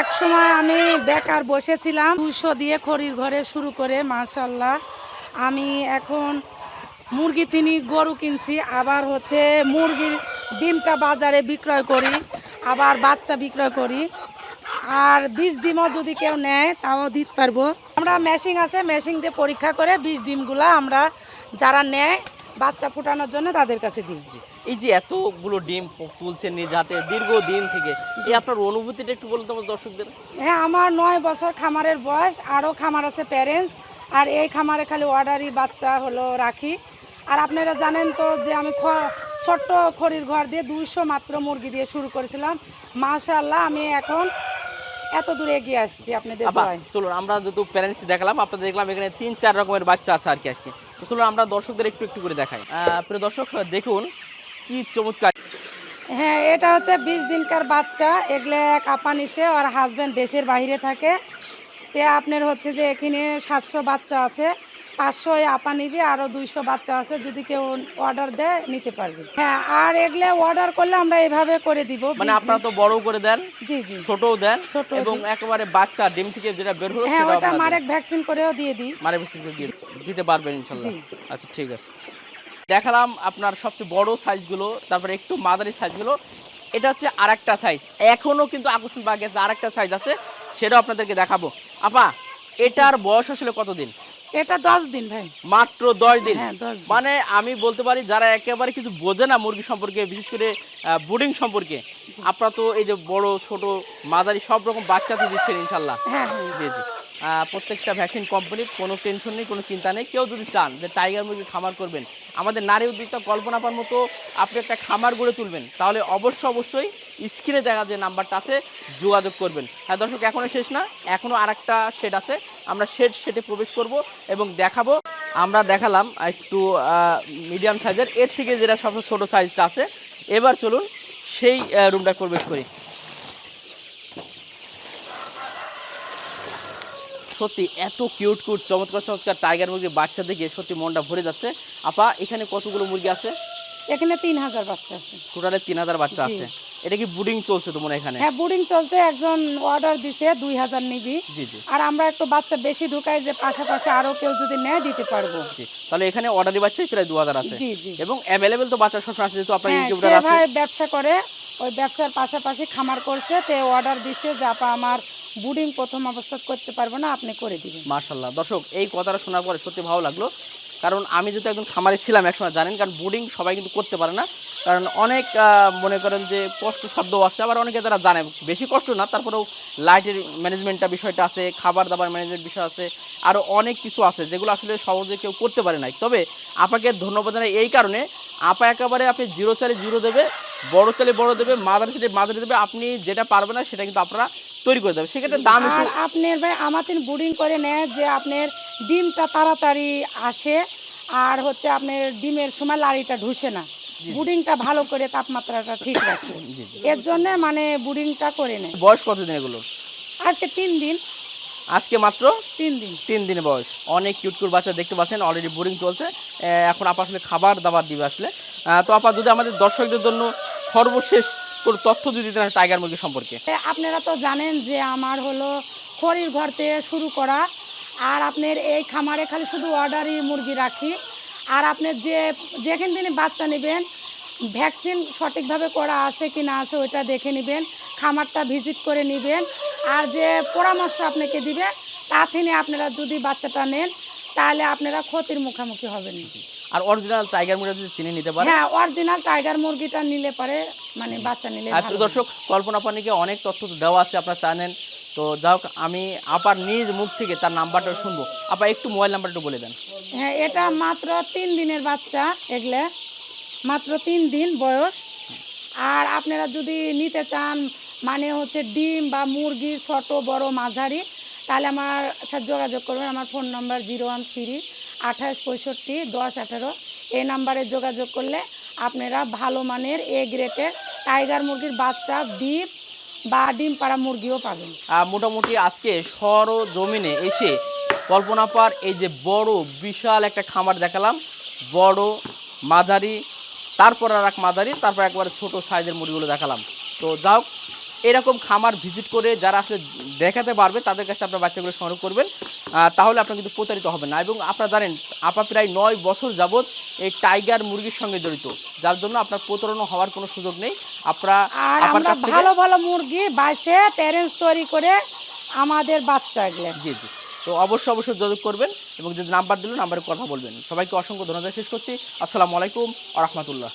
এক সময় আমি বেকার বসেছিলাম, দুশো দিয়ে খড়ির ঘরে শুরু করে মাশাল্লাহ আমি এখন মুরগি তিনি গরু কিনছি, আবার হচ্ছে মুরগির ডিমটা বাজারে বিক্রয় করি, আবার বাচ্চা বিক্রয় করি। আর বিষ ডিমও যদি কেউ নেয়, তাও দিতে পারব। আমরা মেশিন আছে, মেশিন দিয়ে পরীক্ষা করে বিষ ডিমগুলো আমরা যারা নেয় বাচ্চা ফুটানোর জন্য তাদের কাছে দিই। এই যে এতগুলো ডিম তুলছেন নিজ হাতে দীর্ঘ দিন থেকে এই আপনার অনুভূতিটা একটু বলুন তো আমার দর্শকদের। হ্যাঁ আমার নয় বছর খামারের বয়স আরও খামার আছে প্যারেন্টস আর এই খামারে খালি অর্ডারই বাচ্চা হলো রাখি। আর আপনারা জানেন তো যে আমি খ- ছোট্ট খড়ির ঘর দিয়ে দুইশো মাত্র মুরগি দিয়ে শুরু করেছিলাম। মাশাল্লাহ আমি এখন এত দূরে এগিয়ে আসছি আপনাদের চলুন আমরা যেহেতু প্যারেন্টস দেখালাম আপনাদের দেখলাম এখানে তিন চার রকমের বাচ্চা আছে আর কি আজকে। তো চলুন আমরা দর্শকদের একটু একটু করে দেখাই। প্রিয় দর্শক, দেখুন কি চমৎকার। হ্যাঁ এটা হচ্ছে বিশ দিনকার বাচ্চা। এগুলো কাপা নিছে আর হাজব্যান্ড দেশের বাইরে থাকে। তে আপনার হচ্ছে যে এখানে সাতশো বাচ্চা আছে। পাঁচশো আপা নিবি আরও দুইশো বাচ্চা আছে যদি কেউ অর্ডার দেয় নিতে পারবে। হ্যাঁ আর এগুলো অর্ডার করলে আমরা এভাবে করে দিব। মানে আপনারা তো বড় করে দেন জি জি। ছোটও দেন ছোট এবং একেবারে বাচ্চা ডিম থেকে যেটা বের হলো হ্যাঁ ওটা মারেক ভ্যাকসিন করেও দিয়ে দিই। দেন। মারে বেশি করে দিয়ে দিতে পারবেন ইনশাল্লাহ। আচ্ছা ঠিক আছে। দেখালাম আপনার সবচেয়ে বড় সাইজগুলো তারপরে একটু মাঝারি সাইজগুলো। এটা হচ্ছে আরেকটা সাইজ। এখনও কিন্তু আকর্ষণ বাগে আছে আরেকটা সাইজ আছে সেটাও আপনাদেরকে দেখাবো। আপা এটার বয়স আসলে কতদিন? এটা দশ দিন ভাই। মাত্র দশ দিন? হ্যাঁ দশ মানে আমি বলতে পারি যারা একেবারে কিছু বোঝে না মুরগি সম্পর্কে বিশেষ করে বোর্ডিং সম্পর্কে আপনারা তো এই যে বড় ছোট মাঝারি সব রকম বাচ্চা তো দিচ্ছেন ইনশাল্লাহ। হ্যাঁ হ্যাঁ। জি জি। প্রত্যেকটা ভ্যাকসিন কোম্পানির কোনো টেনশন নেই, কোনো চিন্তা নেই। কেউ যদি চান যে টাইগার মুরগি খামার করবেন, আমাদের নারী উদ্যোক্তা কল্পনা পাওয়ার মতো আপনি একটা খামার গড়ে তুলবেন, তাহলে অবশ্য অবশ্যই স্ক্রিনে দেখা যে নাম্বারটা আছে, যোগাযোগ করবেন। হ্যাঁ দর্শক এখনও শেষ না এখনও আর একটা শেড আছে। আমরা শেড শেডে প্রবেশ করব এবং দেখাবো। আমরা দেখালাম একটু মিডিয়াম সাইজের এর। থেকে যেটা সবচেয়ে ছোটো সাইজটা আছে, এবার চলুন সেই রুমটা প্রবেশ করি। সত্যি এত কিউট কিউট চমৎকার চমৎকার টাইগার মুরগির বাচ্চা দেখে সত্যি মনটা ভরে যাচ্ছে। আপা এখানে কতগুলো মুরগি আছে? এখানে তিন হাজার বাচ্চা আছে। টোটালে তিন হাজার বাচ্চা আছে। এটা কি বুডিং চলছে তো মনে এখানে? হ্যাঁ বোর্ডিং চলছে একজন অর্ডার দিছে দুই হাজার নিবি। জি জি। আর আমরা একটু বাচ্চা বেশি ঢুকাই যে পাশাপাশি আরও কেউ যদি নেয় দিতে পারব। জি তাহলে এখানে অর্ডারি বাচ্চাই প্রায় দু হাজার আছে। জি জি। এবং অ্যাভেলেবেল তো বাচ্চা সবসময় আছে যেহেতু আপনার হ্যাঁ আছে। ব্যবসা করে ওই ব্যবসার পাশাপাশি খামার করছে তে অর্ডার দিছে যে আপা আমার বুডিং প্রথম অবস্থা করতে পারব না, আপনি করে দিবেন। মার্শাল্লাহ দর্শক, এই কথাটা শোনার পরে সত্যি ভালো লাগল। কারণ আমি যেহেতু একজন খামারে ছিলাম একসময়, জানেন, কারণ বোর্ডিং সবাই কিন্তু করতে পারে না। কারণ অনেক মনে করেন যে কষ্ট শব্দ আছে, আবার অনেকে তারা জানে, বেশি কষ্ট না, তারপরেও লাইটের ম্যানেজমেন্টটা বিষয়টা আছে, খাবার দাবার ম্যানেজমেন্ট বিষয় আছে আরও অনেক কিছু আছে, যেগুলো আসলে সহজে কেউ করতে পারে নাই। তবে আপাকে ধন্যবাদ জানাই এই কারণে। আপা একেবারে আপনি জিরো চালে জিরো দেবে, বড় চালে বড় দেবে মাদারি চালে মাদারি দেবে, আপনি যেটা পারবেন না, সেটা কিন্তু আপনারা তৈরি করে দেবে সেক্ষেত্রে দাম আর আপনার ভাই আমাদের বুডিং করে নেয় যে আপনার ডিমটা তাড়াতাড়ি আসে আর হচ্ছে আপনার ডিমের সময় লাড়িটা ঢুসে না। বুডিংটা ভালো করে তাপমাত্রাটা ঠিক রাখে। এর জন্য মানে বুডিংটা করে নেয়। বয়স কতদিন এগুলো? আজকে তিন দিন। আজকে মাত্র? তিন দিন। তিন দিন বয়স। অনেক কিউট কিউট বাচ্চা দেখতে পাচ্ছেন অলরেডি বোরিং চলছে। এখন আপা আসলে খাবার দাবার দিবে আসলে। তো আপা যদি আমাদের দর্শকদের জন্য সর্বশেষ কোনো তথ্য যদি দিতেন টাইগার মুরগি সম্পর্কে? আপনারা তো জানেন যে আমার হলো খড়ির ঘর থেকে শুরু করা আর আপনার এই খামারে খালি শুধু অর্ডারই মুরগি রাখি। আর আপনার যে যেখান দিনে বাচ্চা নেবেন ভ্যাকসিন সঠিকভাবে করা আছে কি না আছে ওইটা দেখে নেবেন খামারটা ভিজিট করে নেবেন। আর যে পরামর্শ আপনাকে দিবে তা থেকে আপনারা যদি বাচ্চাটা নেন তাহলে আপনারা ক্ষতির মুখোমুখি হবেন। আর অরিজিনাল টাইগার মুরগি যদি চিনে নিতে পারে? হ্যাঁ অরিজিনাল টাইগার মুরগিটা নিলে পারে মানে বাচ্চা নিলে আর প্রিয় দর্শক কল্পনা পানিকে অনেক তথ্য তো দেওয়া আছে আপনারা জানেন। তো যাই আমি আপার নিজ মুখ থেকে তার নাম্বারটা শুনব। আপা একটু মোবাইল নাম্বারটা বলে দেন। হ্যাঁ এটা মাত্র তিন দিনের বাচ্চা এগুলো। মাত্র তিন দিন বয়স। আর আপনারা যদি নিতে চান মানে হচ্ছে ডিম বা মুরগি ছোট বড় মাঝারি তাহলে আমার সাথে যোগাযোগ করবেন। আমার phone number zero one three আঠাশ পঁয়ষট্টি, দশ আঠারো। এই নাম্বারে যোগাযোগ করলে আপনারা ভালো মানের এ গ্রেটের টাইগার মুরগির বাচ্চা ডিম বা ডিম পাড়া মুরগিও পাবেন। মোটামুটি আজকে সর জমিনে এসে কল্পনা কল্পনাপার এই যে বড় বিশাল একটা খামার দেখালাম। বড় মাঝারি, তারপর আর এক মাঝারি, তারপর একবারে ছোট সাইজের মুরগিগুলো দেখালাম। তো যাও এরকম খামার ভিজিট করে যারা আসলে দেখাতে পারবে তাদের কাছে আপনার বাচ্চাগুলো সংগ্রহ করবেন। তাহলে আপনার কিন্তু প্রতারিত হবেন না। এবং আপনারা জানেন আপা প্রায় নয় বছর যাবৎ এই টাইগার মুরগির সঙ্গে জড়িত যার জন্য আপনার প্রতারণা হওয়ার কোনো সুযোগ নেই। আপনারা আমরা ভালো ভালো মুরগি বাইসে প্যারেন্টস তৈরি করে আমাদের বাচ্চা এগুলো জি জি। তো অবশ্যই অবশ্যই যোগাযোগ করবেন এবং যদি নাম্বার দিল নাম্বারে কথা বলবেন। সবাইকে অসংখ্য ধন্যবাদ। শেষ করছি। আসসালামু আলাইকুম আ রহমতুল্লাহ।